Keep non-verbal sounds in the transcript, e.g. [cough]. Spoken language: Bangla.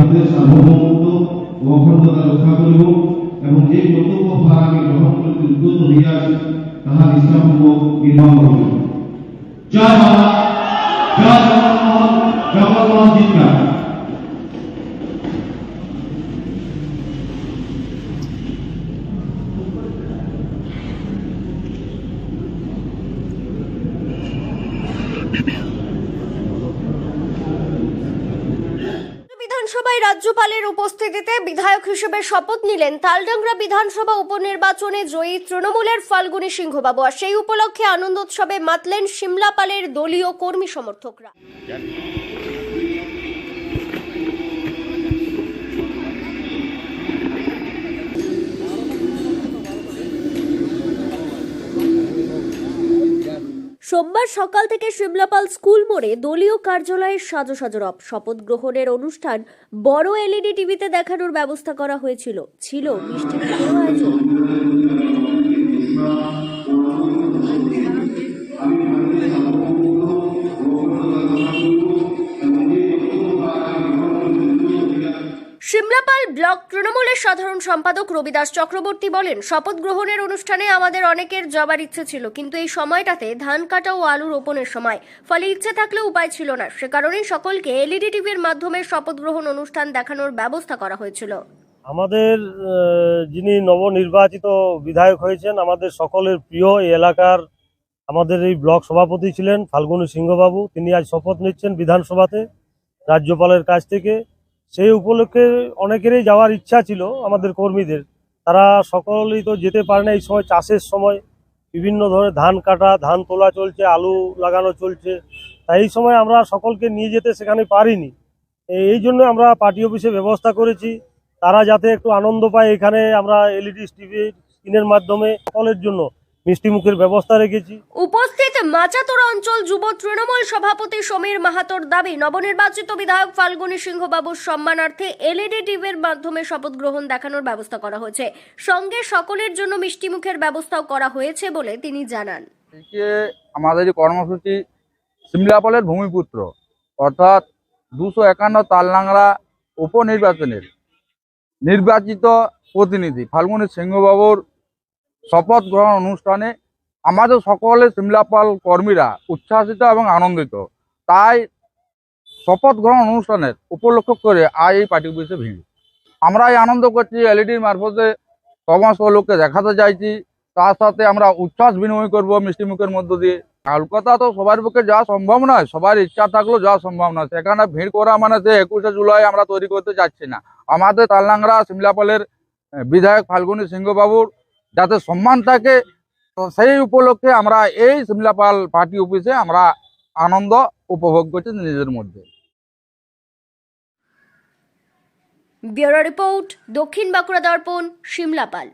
ভারতের সার্বভৌমত্ব ও অখণ্ডতা রক্ষা করিব এবং যে কর্তব্য ভার আমি গ্রহণ করিতে উদ্যত হইয়াছি, তাহা নিষ্ঠাপূর্বক নির্বাহ করিব। জিৎকার। [coughs] বিধানসভায় রাজ্যপালের উপস্থিতিতে বিধায়ক হিসেবে শপথ নিলেন তালডাংরা বিধানসভা উপনির্বাচনে জয়ী তৃণমূলের ফাল্গুনী সিংহবাবু। আর সেই উপলক্ষে আনন্দোৎসবে মাতলেন সিমলাপালের দলীয় কর্মী সমর্থকরা। সোমবার সকাল থেকে শিমলাপাল স্কুল মোড়ে দলীয় কার্যালয়ের সাজো সাজো রব শপথ গ্রহণের অনুষ্ঠান বড় এলইডি টিভিতে দেখানোর ব্যবস্থা করা হয়েছিল। ছিল মিষ্টি আয়োজন। সিমলাপাল ব্লক তৃণমূলের সাধারণ সম্পাদক রবিদাস চক্রবর্তী বলেন, শপথ গ্রহণের অনুষ্ঠানে আমাদের অনেকের যাবার ইচ্ছে ছিল, কিন্তু এই সময়টাতে ধান কাটা ও আলু রোপণের সময়। ফলে ইচ্ছে থাকলেও উপায় ছিল না। সে কারণেই সকলকে এলইডি টিভির মাধ্যমে শপথ গ্রহণ অনুষ্ঠান দেখানোর ব্যবস্থা করা হয়েছিল। আমাদের যিনি নবনির্বাচিত বিধায়ক হয়েছেন, আমাদের সকলের প্রিয় এই এলাকার আমাদের এই ব্লক সভাপতি ছিলেন ফাল্গুনী সিংহবাবু। তিনি আজ শপথ নিচ্ছেন বিধানসভাতে, রাজ্যপালের কাছ থেকে। সেই উপলক্ষে অনেকেরই যাওয়ার ইচ্ছা ছিল আমাদের কর্মীদের। তারা সকলেই তো যেতে পারে না এই সময়, চাষের সময়। বিভিন্ন ধরনের ধান কাটা, ধান তোলা চলছে, আলু লাগানো চলছে। তাই এই সময় আমরা সকলকে নিয়ে যেতে সেখানে পারিনি। এই জন্য আমরা পার্টি অফিসে ব্যবস্থা করেছি। তারা যাতে একটু আনন্দ পায় এখানে আমরা এলইডি, টিভি, স্ক্রিনের মাধ্যমে সকলের জন্য। মিষ্টি মুখের ব্যবস্থা রেখেছি। উপস্থিত মাচাতোরা অঞ্চল যুব তৃণমূল সভাপতি সমীর মাহাতোর দাবি নবনির্বাচিত বিধায়ক ফাল্গুনী সিংহবাবুর সম্মানার্থে এলইডি টিভির মাধ্যমে শপথ গ্রহণ দেখানোর ব্যবস্থা করা হয়েছে। সঙ্গে সকলের জন্য মিষ্টিমুখের ব্যবস্থাও করা হয়েছে বলে তিনি জানান। যে আমাদের কর্মসূচি সিমলাপলের ভূমিপুত্র অর্থাৎ দুশো একান্ন তালনাংরা উপনির্বাচনের নির্বাচিত প্রতিনিধি ফাল্গুনী সিংহবাবুর শপথ গ্রহণ অনুষ্ঠানে আমাদের সকলের সিমলাপাল কর্মীরা উচ্ছ্বাসিত এবং আনন্দিত। তাই শপথ গ্রহণ অনুষ্ঠানের উপলক্ষ করে আজ এই পার্টি অফিসে ভিড়। আমরা এই আনন্দ করছি এলইডির মারফতে সমস্ত লোককে দেখাতে চাইছি। তার সাথে আমরা উচ্ছ্বাস বিনিময় করব মিষ্টি মুখের মধ্য দিয়ে। কলকাতা তো সবার পক্ষে যাওয়া সম্ভব নয়, সবার ইচ্ছা থাকলেও যাওয়া সম্ভব নয়। সেখানে ভিড় করা মানে সে একুশে জুলাই আমরা তৈরি করতে চাচ্ছি না। আমাদের তালনাংরা সিমলাপালের বিধায়ক ফাল্গুনী সিংহবাবুর যাতে সম্মান থাকে তো সেই উপলক্ষে আমরা এই সিমলাপাল পার্টি অফিসে আমরা আনন্দ উপভোগ করছি নিজেদের মধ্যে। ব্যুরো রিপোর্ট দক্ষিণ বাঁকুড়া দর্পণ, সিমলাপাল।